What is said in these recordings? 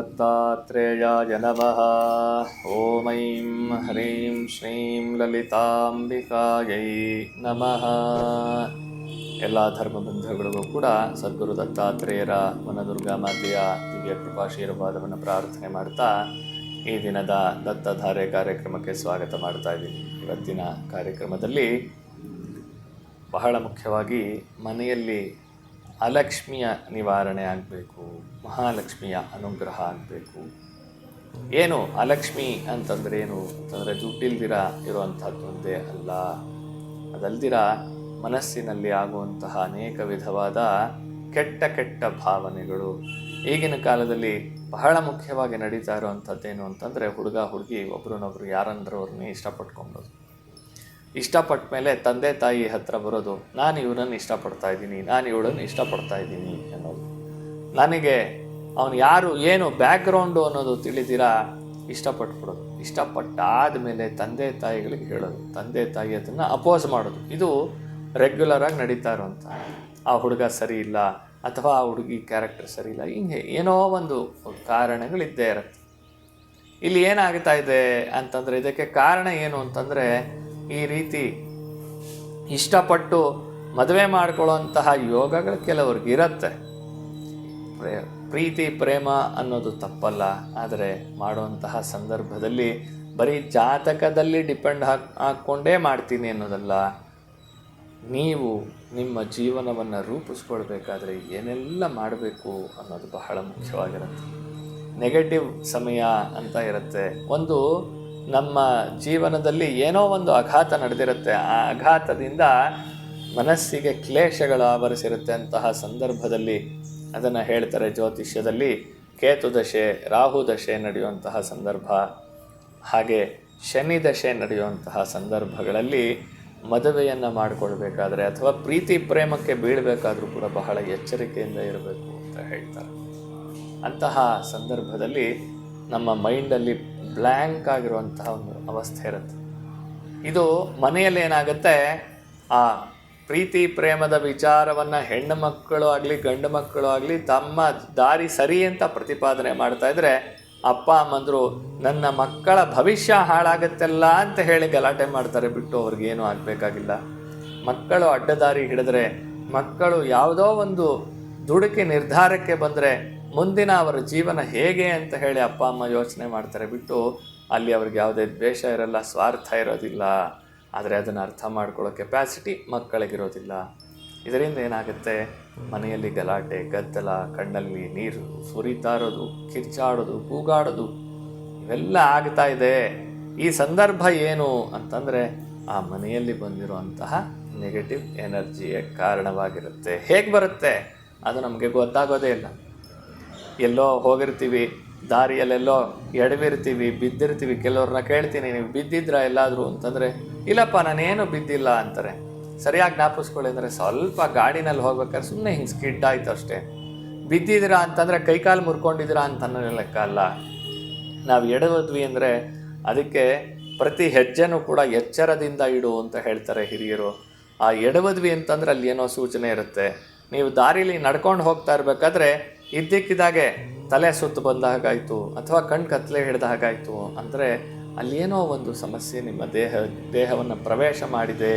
दत्तात्रेयाय नमः ॐ ऐं ह्रीं श्रीं ಲಲಿತಾಂಬಿಕಾಯೈ ನಮಃ ಎಲ್ಲ ಧರ್ಮ ಬಂಧುಗಳಿಗೂ ಕೂಡ ಸದ್ಗುರು ದತ್ತಾತ್ರೇಯರ ವನದುರ್ಗಾ ಮಾತೆಯ ದಿವ್ಯ ಕೃಪಾಶೀರ್ವಾದವನ್ನು ಪ್ರಾರ್ಥನೆ ಮಾಡ್ತಾ ಈ ದಿನದ ದತ್ತಧಾರೆ ಕಾರ್ಯಕ್ರಮಕ್ಕೆ ಸ್ವಾಗತ ಮಾಡ್ತಾ ಇದ್ದೀನಿ ಇವತ್ತಿನ ಕಾರ್ಯಕ್ರಮದಲ್ಲಿ ಬಹಳ ಮುಖ್ಯವಾಗಿ ಮನೆಯಲ್ಲಿ ಅಲಕ್ಷ್ಮಿಯ ನಿವಾರಣೆ ಆಗಬೇಕು, ಮಹಾಲಕ್ಷ್ಮಿಯ ಅನುಗ್ರಹ ಆಗಬೇಕು. ಏನು ಅಲಕ್ಷ್ಮಿ ಅಂತಂದ್ರೆ ಏನು? ಅಂತಂದರೆ ದುಡ್ಡಿಲ್ದಿರ ಇರುವಂಥದ್ದು ಒಂದೇ ಅಲ್ಲ. ಅದಲ್ದಿರ ಮನಸ್ಸಿನಲ್ಲಿ ಆಗುವಂತಹ ಅನೇಕ ವಿಧವಾದ ಕೆಟ್ಟ ಕೆಟ್ಟ ಭಾವನೆಗಳು. ಈಗಿನ ಕಾಲದಲ್ಲಿ ಬಹಳ ಮುಖ್ಯವಾಗಿ ನಡೀತಾ ಇರುವಂಥದ್ದೇನು ಅಂತಂದರೆ ಹುಡುಗ, ಹುಡುಗಿ, ಒಬ್ರನ್ನೊಬ್ರು ಯಾರಂದ್ರೂ ಅವ್ರನ್ನೇ ಇಷ್ಟಪಟ್ಟ ಮೇಲೆ ತಂದೆ ತಾಯಿ ಹತ್ರ ಬರೋದು, ನಾನು ಇವನನ್ನು ಇಷ್ಟಪಡ್ತಾ ಇದ್ದೀನಿ, ನಾನು ಇವಳನ್ನು ಇಷ್ಟಪಡ್ತಾ ಇದ್ದೀನಿ ಅನ್ನೋದು. ನನಗೆ ಅವನು ಯಾರು, ಏನು ಬ್ಯಾಕ್ಗ್ರೌಂಡು ಅನ್ನೋದು ತಿಳಿದಿರಾ? ಇಷ್ಟಪಟ್ಬಿಡೋದು. ಇಷ್ಟಪಟ್ಟಾದ ಮೇಲೆ ತಂದೆ ತಾಯಿಗಳಿಗೆ ಹೇಳೋದು. ತಂದೆ ತಾಯಿ ಅದನ್ನು ಅಪೋಸ್ ಮಾಡೋದು. ಇದು ರೆಗ್ಯುಲರ್ ಆಗಿ ನಡೀತಾ ಇರುವಂಥ ಆ ಹುಡುಗ ಸರಿ ಇಲ್ಲ, ಅಥವಾ ಆ ಹುಡುಗಿ ಕ್ಯಾರೆಕ್ಟರ್ ಸರಿ ಇಲ್ಲ, ಹಿಂಗೆ ಏನೋ ಒಂದು ಕಾರಣಗಳಿದ್ದೇ ಇರುತ್ತೆ. ಇಲ್ಲಿ ಏನಾಗ್ತಾ ಇದೆ ಅಂತಂದರೆ, ಇದಕ್ಕೆ ಕಾರಣ ಏನು ಅಂತಂದರೆ ಈ ರೀತಿ ಇಷ್ಟಪಟ್ಟು ಮದುವೆ ಮಾಡಿಕೊಳ್ಳುವಂತಹ ಯೋಗಗಳು ಕೆಲವ್ರಿಗೆ ಇರುತ್ತೆ. ಪ್ರೇ, ಪ್ರೀತಿ, ಪ್ರೇಮ ಅನ್ನೋದು ತಪ್ಪಲ್ಲ. ಆದರೆ ಮಾಡುವಂತಹ ಸಂದರ್ಭದಲ್ಲಿ ಬರೀ ಜಾತಕದಲ್ಲಿ ಡಿಪೆಂಡ್ ಹಾಕ್, ಹಾಕ್ಕೊಂಡೇ ಮಾಡ್ತೀನಿ ಅನ್ನೋದಲ್ಲ. ನೀವು ನಿಮ್ಮ ಜೀವನವನ್ನು ರೂಪಿಸ್ಕೊಳ್ಬೇಕಾದ್ರೆ ಏನೆಲ್ಲ ಮಾಡಬೇಕು ಅನ್ನೋದು ಬಹಳ ಮುಖ್ಯವಾಗಿರುತ್ತೆ. ನೆಗೆಟಿವ್ ಸಮಯ ಅಂತ ಇರುತ್ತೆ. ಒಂದು ನಮ್ಮ ಜೀವನದಲ್ಲಿ ಏನೋ ಒಂದು ಆಘಾತ ನಡೆದಿರುತ್ತೆ. ಆ ಆಘಾತದಿಂದ ಮನಸ್ಸಿಗೆ ಕ್ಲೇಶಗಳು ಆವರಿಸಿರುತ್ತೆ ಅಂತಹ ಸಂದರ್ಭದಲ್ಲಿ ಅದನ್ನು ಹೇಳ್ತಾರೆ ಜ್ಯೋತಿಷ್ಯದಲ್ಲಿ. ಕೇತು ದಶೆ, ರಾಹು ದಶೆ ನಡೆಯುವಂತಹ ಸಂದರ್ಭ, ಹಾಗೆ ಶನಿ ದಶೆ ನಡೆಯುವಂತಹ ಸಂದರ್ಭಗಳಲ್ಲಿ ಮದುವೆಯನ್ನು ಮಾಡಿಕೊಳ್ಬೇಕಾದ್ರೆ ಅಥವಾ ಪ್ರೀತಿ ಪ್ರೇಮಕ್ಕೆ ಬೀಳಬೇಕಾದ್ರೂ ಕೂಡ ಬಹಳ ಎಚ್ಚರಿಕೆಯಿಂದ ಇರಬೇಕು ಅಂತ ಹೇಳ್ತಾರೆ. ಅಂತಹ ಸಂದರ್ಭದಲ್ಲಿ ನಮ್ಮ ಮೈಂಡಲ್ಲಿ ಬ್ಲ್ಯಾಂಕ್ ಆಗಿರುವಂತಹ ಒಂದು ಅವಸ್ಥೆ ಇರುತ್ತೆ. ಇದು ಮನೆಯಲ್ಲಿ ಏನಾಗುತ್ತೆ? ಆ ಪ್ರೀತಿ, ಪ್ರೇಮದ ವಿಚಾರವನ್ನು ಹೆಣ್ಣು ಮಕ್ಕಳು ಆಗಲಿ, ಗಂಡು ಮಕ್ಕಳು ಆಗಲಿ ತಮ್ಮ ದಾರಿ ಸರಿ ಅಂತ ಪ್ರತಿಪಾದನೆ ಮಾಡ್ತಾ ಇದ್ರೆ, ಅಪ್ಪ, ಅಮ್ಮಂದರು ನನ್ನ ಮಕ್ಕಳ ಭವಿಷ್ಯ ಹಾಳಾಗತ್ತಲ್ಲ ಅಂತ ಹೇಳಿ ಗಲಾಟೆ ಮಾಡ್ತಾರೆ. ಬಿಟ್ಟು ಅವ್ರಿಗೇನು ಆಗಬೇಕಾಗಿಲ್ಲ. ಮಕ್ಕಳು ಅಡ್ಡದಾರಿ ಹಿಡಿದ್ರೆ, ಮಕ್ಕಳು ಯಾವುದೋ ಒಂದು ದುಡುಕಿ ನಿರ್ಧಾರಕ್ಕೆ ಬಂದರೆ ಮುಂದಿನ ಅವರ ಜೀವನ ಹೇಗೆ ಅಂತ ಹೇಳಿ ಅಪ್ಪ, ಅಮ್ಮ ಯೋಚನೆ ಮಾಡ್ತಾರೆ. ಬಿಟ್ಟು ಅಲ್ಲಿ ಅವ್ರಿಗೆ ಯಾವುದೇ ದ್ವೇಷ ಇರಲ್ಲ, ಸ್ವಾರ್ಥ ಇರೋದಿಲ್ಲ. ಆದರೆ ಅದನ್ನು ಅರ್ಥ ಮಾಡ್ಕೊಳ್ಳೋ ಕೆಪ್ಯಾಸಿಟಿ ಮಕ್ಕಳಿಗಿರೋದಿಲ್ಲ. ಇದರಿಂದ ಏನಾಗುತ್ತೆ? ಮನೆಯಲ್ಲಿ ಗಲಾಟೆ, ಗದ್ದಲ, ಕಣ್ಣಲ್ಲಿ ನೀರು ಸುರಿತಾ ಇರೋದು ಕಿರ್ಚಾಡೋದು, ಕೂಗಾಡೋದು, ಇವೆಲ್ಲ ಆಗ್ತಾ ಇದೆ. ಈ ಸಂದರ್ಭ ಏನು ಅಂತಂದರೆ ಆ ಮನೆಯಲ್ಲಿ ಬಂದಿರುವಂತಹ ನೆಗೆಟಿವ್ ಎನರ್ಜಿಯ ಕಾರಣವಾಗಿರುತ್ತೆ. ಹೇಗೆ ಬರುತ್ತೆ? ಅದು ನಮಗೆ ಗೊತ್ತಾಗೋದೇ ಇಲ್ಲ. ಎಲ್ಲೋ ಹೋಗಿರ್ತೀವಿ, ದಾರಿಯಲ್ಲೆಲ್ಲೋ ಎಡವಿರ್ತೀವಿ, ಬಿದ್ದಿರ್ತೀವಿ. ಕೆಲವ್ರನ್ನ ಕೇಳ್ತೀನಿ, ನೀವು ಬಿದ್ದಿದ್ರ ಎಲ್ಲಾದರೂ? ಅಂತಂದರೆ, ಇಲ್ಲಪ್ಪ, ನಾನೇನು ಬಿದ್ದಿಲ್ಲ, ಅಂತಾರೆ. ಸರಿಯಾಗಿ ಜ್ಞಾಪಿಸ್ಕೊಳ್ಳಿ ಅಂದರೆ ಸ್ವಲ್ಪ ಗಾಡಿನಲ್ಲಿ ಹೋಗ್ಬೇಕಾದ್ರೆ ಸುಮ್ಮನೆ ಹಿಂಗೆ ಸ್ಕಿಡ್ ಆಯ್ತು ಅಷ್ಟೇ. ಬಿದ್ದಿದ್ದೀರಾ ಅಂತಂದರೆ ಕೈಕಾಲು ಮುರ್ಕೊಂಡಿದ್ದೀರಾ ಅಂತ ಅನ್ನೋ ಲೆಕ್ಕ ಅಲ್ಲ. ನಾವು ಎಡವದ್ವಿ ಅಂದರೆ ಅದಕ್ಕೆ ಪ್ರತಿ ಹೆಜ್ಜೆನೂ ಕೂಡ ಎಚ್ಚರದಿಂದ ಇಡು ಅಂತ ಹೇಳ್ತಾರೆ ಹಿರಿಯರು. ಆ ಎಡವದ್ವಿ ಅಂತಂದ್ರೆ ಅಲ್ಲಿ ಏನೋ ಸೂಚನೆ ಇರುತ್ತೆ. ನೀವು ದಾರಿಲಿ ನಡ್ಕೊಂಡು ಹೋಗ್ತಾ ಇರಬೇಕಾದ್ರೆ ಇದ್ದಕ್ಕಿದ್ದಾಗೆ ತಲೆ ಸುತ್ತು ಬಂದ ಹಾಗಾಯಿತು ಅಥವಾ ಕಣ್ ಕತ್ತಲೆ ಹಿಡಿದ ಹಾಗಾಯಿತು ಅಂದರೆ ಅಲ್ಲೇನೋ ಒಂದು ಸಮಸ್ಯೆ ನಿಮ್ಮ ದೇಹ, ದೇಹವನ್ನು ಪ್ರವೇಶ ಮಾಡಿದೆ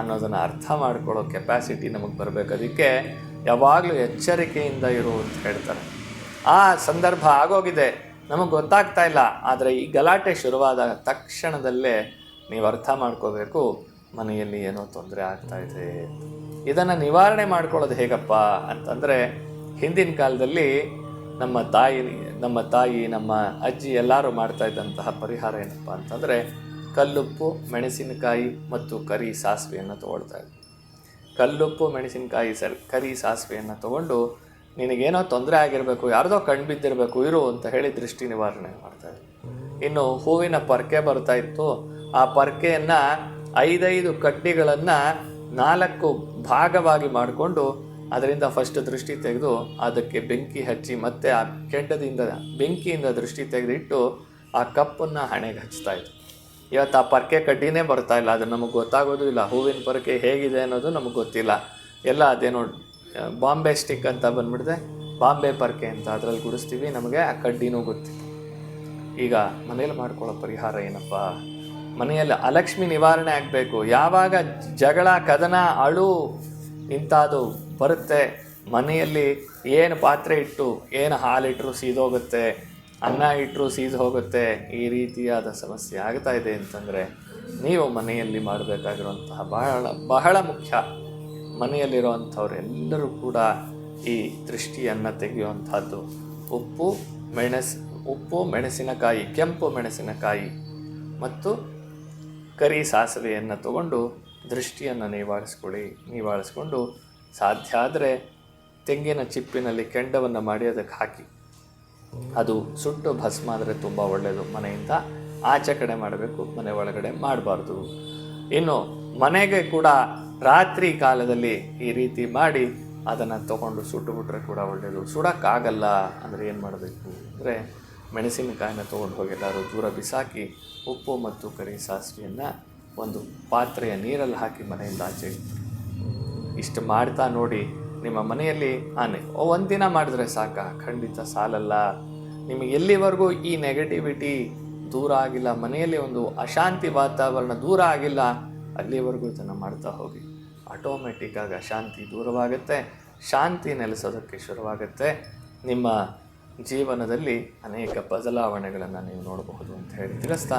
ಅನ್ನೋದನ್ನು ಅರ್ಥ ಮಾಡ್ಕೊಳ್ಳೋ ಕೆಪಾಸಿಟಿ ನಮಗೆ ಬರಬೇಕು. ಅದಕ್ಕೆ ಯಾವಾಗಲೂ ಎಚ್ಚರಿಕೆಯಿಂದ ಇರು ಅಂತ ಹೇಳ್ತಾರೆ. ಆ ಸಂದರ್ಭ ಆಗೋಗಿದೆ. ನಮಗೆ ಗೊತ್ತಾಗ್ತಾ ಇಲ್ಲ. ಆದರೆ ಈ ಗಲಾಟೆ ಶುರುವಾದ ತಕ್ಷಣದಲ್ಲೇ ನೀವು ಅರ್ಥ ಮಾಡ್ಕೋಬೇಕು, ಮನೆಯಲ್ಲಿ ಏನೋ ತೊಂದರೆ ಆಗ್ತಾ ಇದೆ ಇದನ್ನು ನಿವಾರಣೆ ಮಾಡ್ಕೊಳ್ಳೋದು ಹೇಗಪ್ಪ ಅಂತಂದರೆ ಹಿಂದಿನ ಕಾಲದಲ್ಲಿ ನಮ್ಮ ತಾಯಿ ನಮ್ಮ ತಾಯಿ, ನಮ್ಮ ಅಜ್ಜಿ ಎಲ್ಲರೂ ಮಾಡ್ತಾ ಇದ್ದಂತಹ ಪರಿಹಾರ ಏನಪ್ಪ ಅಂತಂದರೆ ಕಲ್ಲುಪ್ಪು, ಮೆಣಸಿನಕಾಯಿ ಮತ್ತು ಕರಿ ಸಾಸಿವೆಯನ್ನು ತೊಗೊಳ್ತಾ ಇದ್ವಿ. ಕಲ್ಲುಪ್ಪು, ಮೆಣಸಿನಕಾಯಿ ಸರ್, ಕರಿ ಸಾಸಿವೆಯನ್ನು ತೊಗೊಂಡು ನಿನಗೇನೋ ತೊಂದರೆ ಆಗಿರಬೇಕು, ಯಾರ್ದೋ ಕಣ್ಣು ಬಿದ್ದಿರಬೇಕು, ಇರು ಅಂತ ಹೇಳಿ ದೃಷ್ಟಿ ನಿವಾರಣೆ ಮಾಡ್ತಾ ಇದ್ವಿ. ಇನ್ನು ಹೂವಿನ ಪರ್ಕೆ ಬರ್ತಾ ಇತ್ತು. ಆ ಪರ್ಕೆಯನ್ನು ಐದೈದು ಕಡ್ಡಿಗಳನ್ನು ನಾಲ್ಕು ಭಾಗವಾಗಿ ಮಾಡಿಕೊಂಡು ಅದರಿಂದ ಫಸ್ಟ್ ದೃಷ್ಟಿ ತೆಗೆದು ಅದಕ್ಕೆ ಬೆಂಕಿ ಹಚ್ಚಿ ಮತ್ತೆ ಆ ಕೆಂಡದಿಂದ, ಬೆಂಕಿಯಿಂದ ದೃಷ್ಟಿ ತೆಗೆದಿಟ್ಟು ಆ ಕಪ್ಪನ್ನು ಹಣೆಗೆ ಹಚ್ತಾ ಇತ್ತು ಇವತ್ತು ಆ ಪರ್ಕೆ ಕಡ್ಡಿನೇ ಬರ್ತಾ ಇಲ್ಲ, ಅದು ನಮಗೆ ಗೊತ್ತಾಗೋದು ಇಲ್ಲ ಹೂವಿನ ಪರ್ಕೆ ಹೇಗಿದೆ ಅನ್ನೋದು ನಮಗೆ ಗೊತ್ತಿಲ್ಲ. ಎಲ್ಲ ಅದೇನೋ ಬಾಂಬೆ ಸ್ಟಿಕ್ ಅಂತ ಬಂದ್ಬಿಡ್ದೆ, ಬಾಂಬೆ ಪರ್ಕೆ ಅಂತ ಅದರಲ್ಲಿ ಗುಡಿಸ್ತೀವಿ, ನಮಗೆ ಆ ಕಡ್ಡಿನೂ ಗೊತ್ತಿಲ್ಲ ಈಗ ಮನೇಲಿ ಮಾಡ್ಕೊಳ್ಳೋ ಪರಿಹಾರ ಏನಪ್ಪ? ಮನೆಯಲ್ಲಿ ಅಲಕ್ಷ್ಮಿ ನಿವಾರಣೆ ಆಗಬೇಕು. ಯಾವಾಗ ಜಗಳ, ಕದನ, ಅಳು ಇಂಥದ್ದು ಬರುತ್ತೆ. ಮನೆಯಲ್ಲಿ ಏನು ಪಾತ್ರೆ ಇಟ್ಟು, ಏನು ಹಾಲಿಟ್ಟರು ಸೀದೋಗುತ್ತೆ, ಅನ್ನ ಇಟ್ಟರು ಸೀದು ಹೋಗುತ್ತೆ ಈ ರೀತಿಯಾದ ಸಮಸ್ಯೆ ಆಗ್ತಾ ಇದೆ ಅಂತಂದರೆ, ನೀವು ಮನೆಯಲ್ಲಿ ಮಾಡಬೇಕಾಗಿರುವಂತಹ ಬಹಳ ಬಹಳ ಮುಖ್ಯ. ಮನೆಯಲ್ಲಿರುವಂಥವರೆಲ್ಲರೂ ಕೂಡ ಈ ದೃಷ್ಟಿಯನ್ನು ತೆಗೆಯುವಂಥದ್ದು. ಉಪ್ಪು, ಮೆಣಸು, ಉಪ್ಪು, ಮೆಣಸಿನಕಾಯಿ, ಕೆಂಪು ಮೆಣಸಿನಕಾಯಿ ಮತ್ತು ಕರಿ ಸಾಸಿವೆಯನ್ನು ತಗೊಂಡು ದೃಷ್ಟಿಯನ್ನು ನಿವಾರಿಸ್ಕೊಳ್ಳಿ. ನಿವಾರಿಸ್ಕೊಂಡು ಸಾಧ್ಯ ಆದರೆ ತೆಂಗಿನ ಚಿಪ್ಪಿನಲ್ಲಿ ಕೆಂಡವನ್ನು ಮಾಡಿ ಅದಕ್ಕೆ ಹಾಕಿ. ಅದು ಸುಟ್ಟು ಭಸ್ಮ ಆದರೆ ತುಂಬ ಒಳ್ಳೆಯದು ಮನೆಯಿಂದ ಆಚೆ ಕಡೆ ಮಾಡಬೇಕು, ಮನೆ ಒಳಗಡೆ ಮಾಡಬಾರ್ದು. ಇನ್ನು ಮನೆಗೆ ಕೂಡ ರಾತ್ರಿ ಕಾಲದಲ್ಲಿ ಈ ರೀತಿ ಮಾಡಿ ಅದನ್ನು ತಗೊಂಡು ಸುಟ್ಟು ಬಿಟ್ರೆ ಕೂಡ ಒಳ್ಳೆಯದು ಸುಡೋಕ್ಕಾಗಲ್ಲ ಅಂದರೆ ಏನು ಮಾಡಬೇಕು ಅಂದರೆ ಮೆಣಸಿನಕಾಯಿನ ತೊಗೊಂಡು ಹೋಗಿ ಎಲ್ಲರೂ ದೂರ ಬಿಸಾಕಿ ಉಪ್ಪು ಮತ್ತು ಕರಿ ಸಾಸಿವೆಯನ್ನು ಒಂದು ಪಾತ್ರೆಯ ನೀರಲ್ಲಿ ಹಾಕಿ ಮನೆಯಿಂದ ಆಚೆ. ಇಷ್ಟು ಮಾಡ್ತಾ ನೋಡಿ ನಿಮ್ಮ ಮನೆಯಲ್ಲಿ ಆನೆ. ಓ ಒಂದಿನ ಮಾಡಿದ್ರೆ ಸಾಕ? ಖಂಡಿತ ಸಾಲಲ್ಲ. ನಿಮಗೆ ಎಲ್ಲಿವರೆಗೂ ಈ ನೆಗೆಟಿವಿಟಿ ದೂರ ಆಗಿಲ್ಲ, ಮನೆಯಲ್ಲಿ ಒಂದು ಅಶಾಂತಿ ವಾತಾವರಣ ದೂರ ಆಗಿಲ್ಲ, ಅಲ್ಲಿವರೆಗೂ ಇದನ್ನು ಮಾಡ್ತಾ ಹೋಗಿ. ಆಟೋಮೆಟಿಕ್ಕಾಗಿ ಅಶಾಂತಿ ದೂರವಾಗುತ್ತೆ, ಶಾಂತಿ ನೆಲೆಸೋದಕ್ಕೆ ಶುರುವಾಗುತ್ತೆ. ನಿಮ್ಮ ಜೀವನದಲ್ಲಿ ಅನೇಕ ಬದಲಾವಣೆಗಳನ್ನು ನೀವು ನೋಡಬಹುದು ಅಂತ ಹೇಳಿ ತಿಳಿಸ್ತಾ